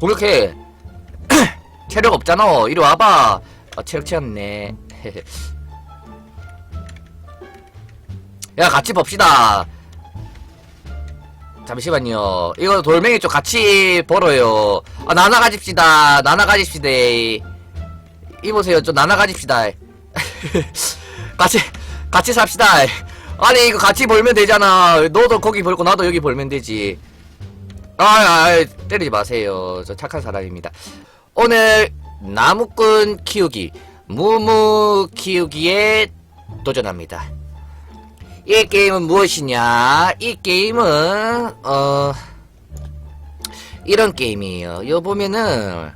공격해. 체력 없잖아. 이리 와봐. 아, 체력 채웠네. 야, 같이 봅시다. 잠시만요. 이거 돌멩이 좀 같이 벌어요. 아, 나눠 가집시다. 나눠 가집시다. 이보세요. 좀 나눠 가집시다. 같이, 같이 삽시다. 아니, 이거 같이 벌면 되잖아. 너도 거기 벌고 나도 여기 벌면 되지. 아, 아, 때리지 마세요. 저 착한 사람입니다. 오늘 나무꾼 키우기, 무무 키우기에 도전합니다. 이 게임은 무엇이냐? 이 게임은 어 이런 게임이에요. 요 보면은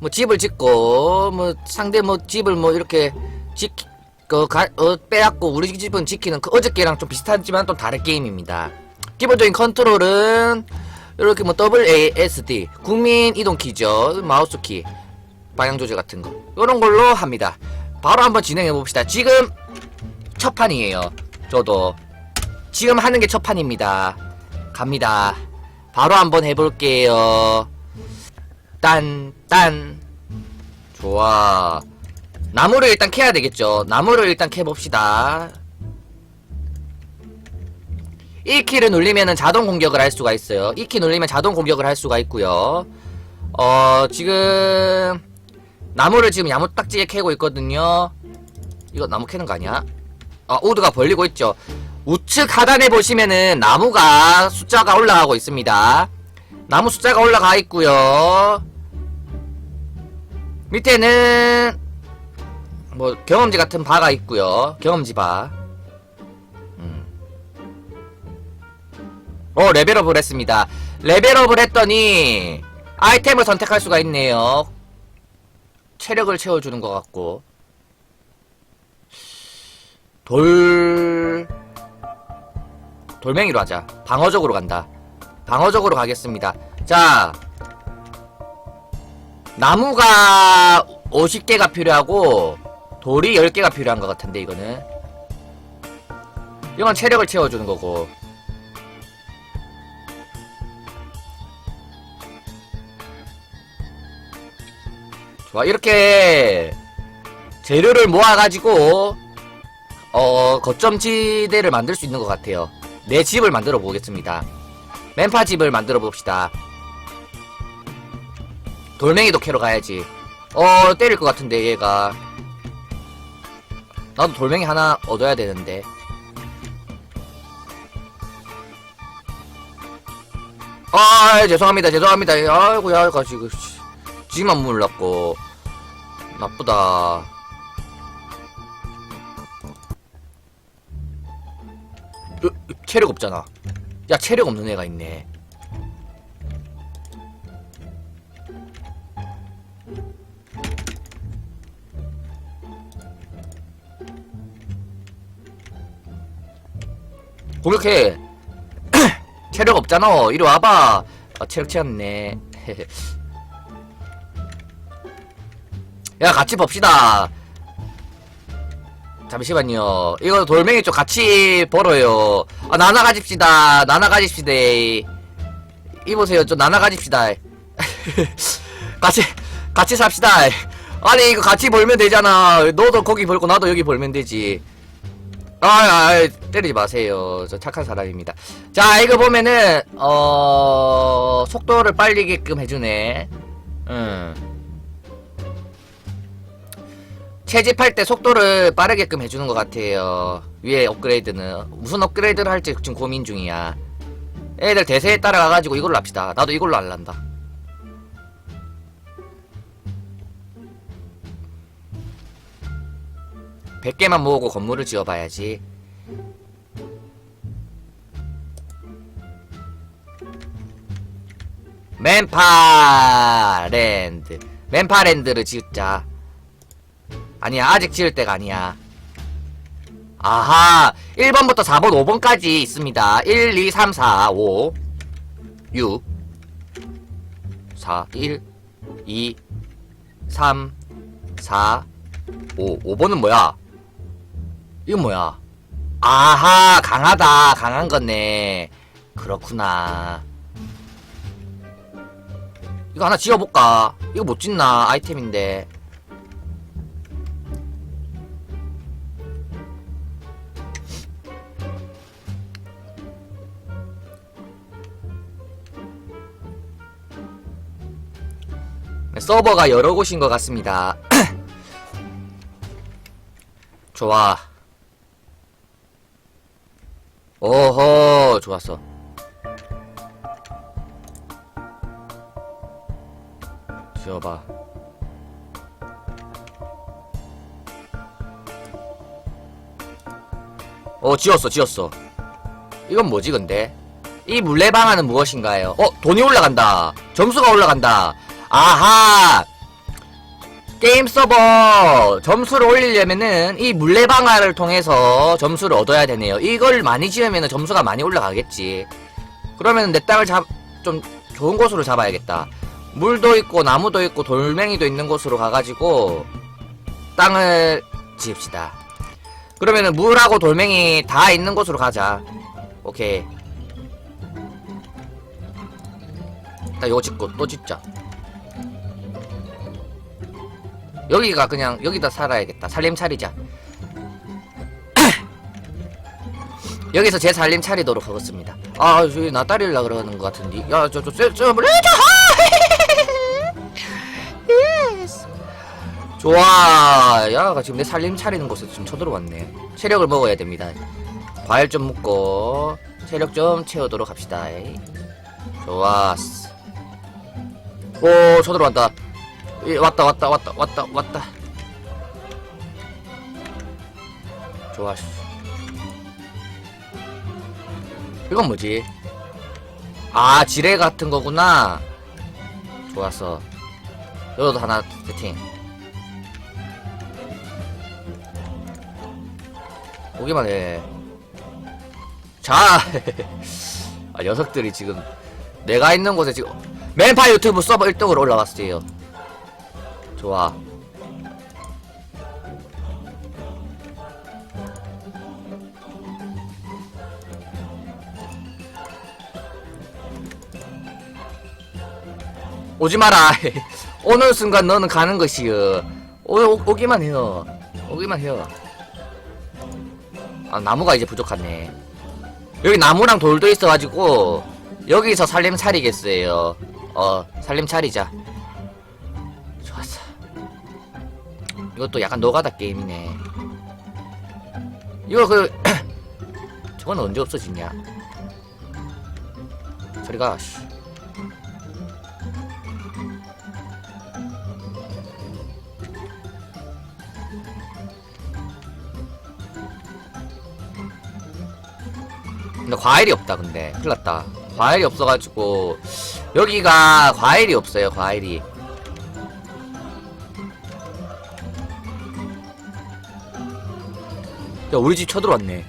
뭐 집을 짓고 뭐 상대 뭐 집을 뭐 이렇게 지 그, 가, 어, 빼앗고 우리 집은 지키는 그 어저께랑 좀 비슷하지만 좀 다른 게임입니다. 기본적인 컨트롤은 이렇게 뭐 WASD 국민 이동 키죠 마우스 키 방향 조절 같은 거 이런 걸로 합니다. 바로 한번 진행해 봅시다. 지금 첫 판이에요. 저도 지금 하는 게 첫 판입니다. 갑니다. 바로 한번 해볼게요. 딴, 딴. 좋아. 나무를 일단 캐야 되겠죠. 나무를 일단 캐봅시다. 1키를 눌리면 자동 공격을 할 수가 있어요. 2키 눌리면 자동 공격을 할 수가 있고요. 어, 지금, 나무를 지금 야무딱지게 캐고 있거든요. 이거 나무 캐는 거 아니야? 아, 우드가 벌리고 있죠. 우측 하단에 보시면은 나무가 숫자가 올라가고 있습니다. 나무 숫자가 올라가 있고요. 밑에는 뭐 경험지 같은 바가 있고요. 경험지 바. 어, 레벨업을 했습니다. 레벨업을 했더니 아이템을 선택할 수가 있네요. 체력을 채워주는 것 같고. 돌 돌멩이로 하자 방어적으로 간다 방어적으로 가겠습니다 자 나무가 50개가 필요하고 돌이 10개가 필요한 것 같은데 이거는 이건 체력을 채워주는 거고 좋아 이렇게 재료를 모아가지고 어, 거점지대를 만들 수 있는 것 같아요. 내 집을 만들어 보겠습니다. 맨파 집을 만들어 봅시다. 돌멩이도 캐러 가야지. 어, 때릴 것 같은데, 얘가. 나도 돌멩이 하나 얻어야 되는데. 아, 죄송합니다. 죄송합니다. 아이고, 야, 가지고, 씨. 지만 몰랐고. 나쁘다. 으, 으, 체력 없잖아. 야, 체력 없는 애가 있네. 공격해. 체력 없잖아. 이리 와봐. 아, 체력 채웠네. 야, 같이 봅시다. 잠시만요. 이거 돌멩이 좀 같이 벌어요. 아, 나눠 가집시다. 나눠 가집시다. 이보세요. 좀 나눠 가집시다. 같이, 같이 삽시다. 아니, 이거 같이 벌면 되잖아. 너도 거기 벌고 나도 여기 벌면 되지. 아, 아, 때리지 마세요. 저 착한 사람입니다. 자, 이거 보면은, 어, 속도를 빨리게끔 해주네. 음. 채집할 때 속도를 빠르게끔 해주는 것 같아요. 위에 업그레이드는 무슨 업그레이드를 할지 지금 고민 중이야. 애들 대세에 따라 가가지고 이걸로 합시다. 나도 이걸로 할란다. 백개만 모으고 건물을 지어봐야지. 맨파랜드. 맨파랜드를 지었자. 아니야 아직 지을 때가 아니야. 아하 1번부터 4번 5번까지 있습니다. 1 2 3 4 5 6 4 1 2 3 4 5 5번은 뭐야? 이건 뭐야? 아하 강하다. 강한 거네. 그렇구나. 이거 하나 지어볼까? 이거 못 짓나? 아이템인데. 서버가 여러 곳인 것 같습니다. 좋아. 오호, 좋았어. 지어봐. 어, 지었어, 지었어. 이건 뭐지, 근데? 이 물레방아는 무엇인가요? 어, 돈이 올라간다. 점수가 올라간다. 아하! 게임 서버 점수를 올리려면은 이 물레방아를 통해서 점수를 얻어야 되네요. 이걸 많이 지으면 점수가 많이 올라가겠지. 그러면 내 땅을 잡, 좀 좋은 곳으로 잡아야겠다. 물도 있고 나무도 있고 돌멩이도 있는 곳으로 가가지고 땅을 지읍시다. 그러면은 물하고 돌멩이 다 있는 곳으로 가자. 오케이. 나 이거 짓고 또 짓자. 여기가 그냥 여기다 살아야겠다. 살림 차리자. 여기서 제 살림 차리도록 하겠습니다. 아, 저기 나 따리려 그러는 것 같은데. 야, 저, 저, 저, 저, 저, 예스. 좋아. 야가 지금 내 살림 차리는 곳에 좀 쳐들어왔네. 체력을 먹어야 됩니다. 과일 좀 먹고 체력 좀 채우도록 합시다. 좋았어. 오, 쳐들어왔다. 예, 왔다, 왔다, 왔다, 왔다, 왔다. 좋았어. 이건 뭐지? 아, 지뢰 같은 거구나. 좋았어. 여기도 하나 세팅. 보기만 해. 자! 아, 녀석들이 지금 내가 있는 곳에 지금 맨파 유튜브 서버 1등으로 올라갔어요. 좋아. 오지 마라. 오늘 순간 너는 가는 것이여. 오, 오, 오 기만 해요. 오기만 해요. 아, 나무가 이제 부족하네. 여기 나무랑 돌도 있어가지고, 여기서 살림 차리겠어요. 어, 살림 차리자. 이것도 약간 노가다 게임이네. 이거 그, 저건 언제 없어지냐? 저리가, 씨. 근데 과일이 없다 근데 큰일 났다 과일이 없어가지고 여기가 과일이 없어요 과일이 야 우리 집 쳐들어왔네.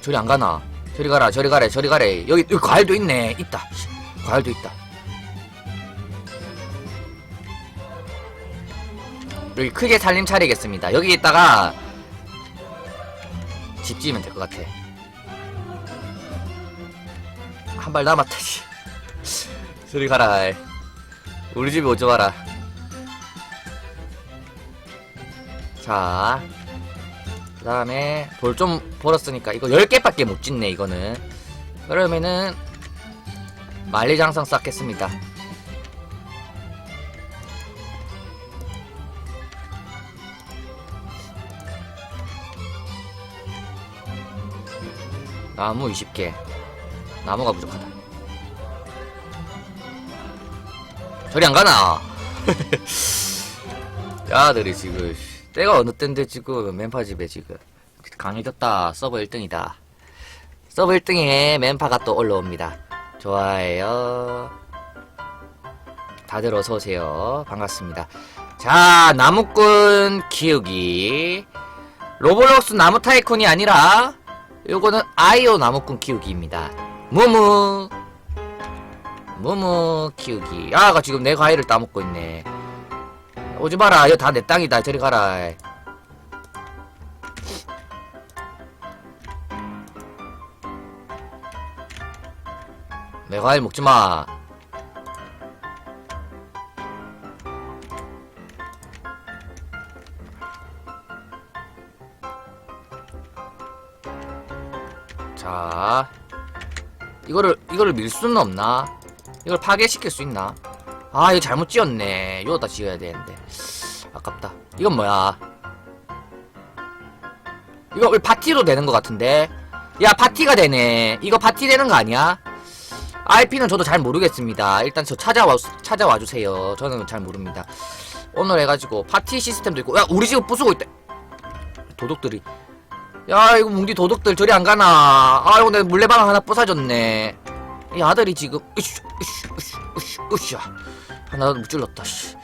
저리 안 가나? 저리 가라 저리 가래 저리 가래. 여기, 여기 과일도 있네. 있다. 씨, 과일도 있다. 여기 크게 살림 차리겠습니다. 여기에다가 집 지으면 될 것 같아. 한 발 남았다 씨. 저리 가라. 우리 집에 오지 마라. 자 그 다음에 돌 좀 벌었으니까 이거 10개밖에 못 짓네 이거는. 그러면은 만리장성 쌓겠습니다. 나무 20개. 나무가 부족하다. 저리 안 가나? 야들이 지금 때가 어느 때인데 지금 맨파 집에 지금 강해졌다. 서버 1등이다. 서버 1등에 맨파가 또 올라옵니다. 좋아요. 다들 어서오세요. 반갑습니다. 자 나무꾼 키우기 로블록스 나무 타이쿤이 아니라 요거는 아이오 나무꾼 키우기입니다. 무무. 무무 키우기 아가 지금 내 과일을 따먹고 있네 오지 마라. 이거 다 내 땅이다. 저리 가라. 내 과일 먹지 마. 자, 이거를 이거를 밀 수는 없나? 이걸 파괴시킬 수 있나? 아, 이거 잘못 지었네. 이거다 지어야 되는데. 이건 뭐야? 이거 왜 파티로 되는 것 같은데? 야 파티가 되네. 이거 파티 되는 거 아니야? IP는 저도 잘 모르겠습니다. 일단 저 찾아와 찾아와 주세요. 저는 잘 모릅니다. 오늘 해가지고 파티 시스템도 있고. 야 우리 집 부수고 있대 도둑들이. 야 이거 뭉디 도둑들 저리 안 가나? 아 이거 내 물레방아 하나 부사졌네. 이 아들이 지금 으쌰 으쌰 으쌰 으쌰. 하나 못 찔렀다 씨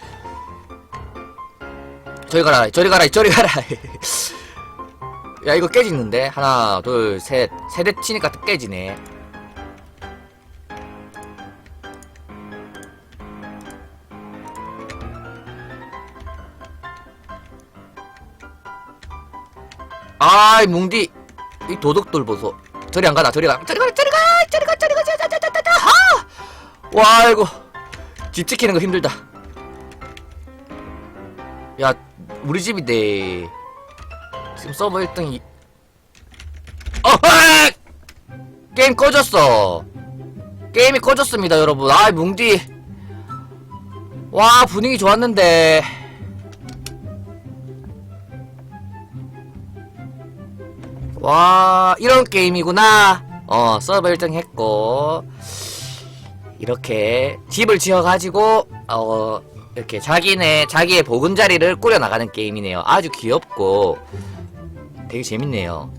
저리 가라 저리 가라 저리 가라. 야 이거 깨지는데? 하나 둘셋. 세대 치니까 또 깨지네. 아이 뭉디. 이 도둑들 보소. 저리 안 가나 저리 가. 저리 가 저리 가 저리 가 저리 가 저리 가 저리 가 저리 가 하! 와 이거 집 지키는 거 힘들다. 야 우리 집인데 지금 서버 1등이. 어 아! 게임 꺼졌어. 게임이 꺼졌습니다 여러분. 아이 뭉디. 와 분위기 좋았는데. 와 이런 게임이구나. 어 서버 1등 했고. 이렇게 집을 지어가지고 어 이렇게 자기네 자기의 보금자리를 꾸려 나가는 게임이네요. 아주 귀엽고 되게 재밌네요